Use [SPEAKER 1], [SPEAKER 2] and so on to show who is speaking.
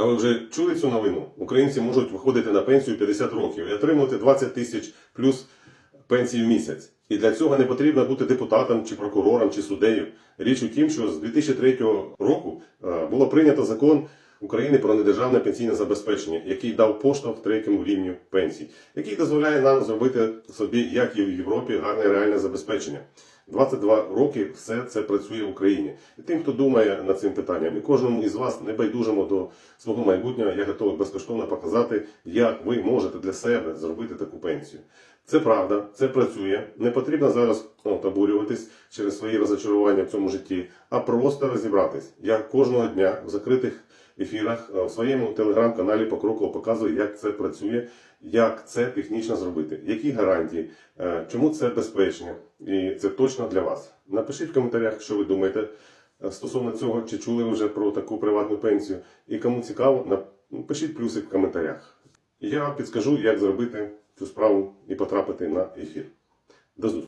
[SPEAKER 1] А ви вже чули цю новину? Українці можуть виходити на пенсію 50 років і отримувати 20 тисяч плюс пенсії в місяць. І для цього не потрібно бути депутатом чи прокурором чи суддею. Річ у тім, що з 2003 року е, було прийнято закон України про недержавне пенсійне забезпечення, який дав поштовх третьому рівню пенсій, який дозволяє нам зробити собі, як і в Європі, гарне реальне забезпечення. 22 роки все це працює в Україні. І тим, хто думає над цим питанням, і кожному із вас небайдужому до свого майбутнього, я готовий безкоштовно показати, як ви можете для себе зробити таку пенсію. Це правда, це працює. Не потрібно зараз от, обурюватись через свої розочарування в цьому житті, а просто розібратись. Я кожного дня в закритих ефірах е, в своєму телеграм-каналі покроково показую, як це працює, як це технічно зробити, які гарантії, е, чому це безпечно, і це точно для вас. Напишіть в коментарях, що ви думаєте е, стосовно цього, чи чули ви вже про таку приватну пенсію. І кому цікаво, напишіть плюси в коментарях. Я підскажу, як зробити цю справу і потрапити на ефір. До зустрічі!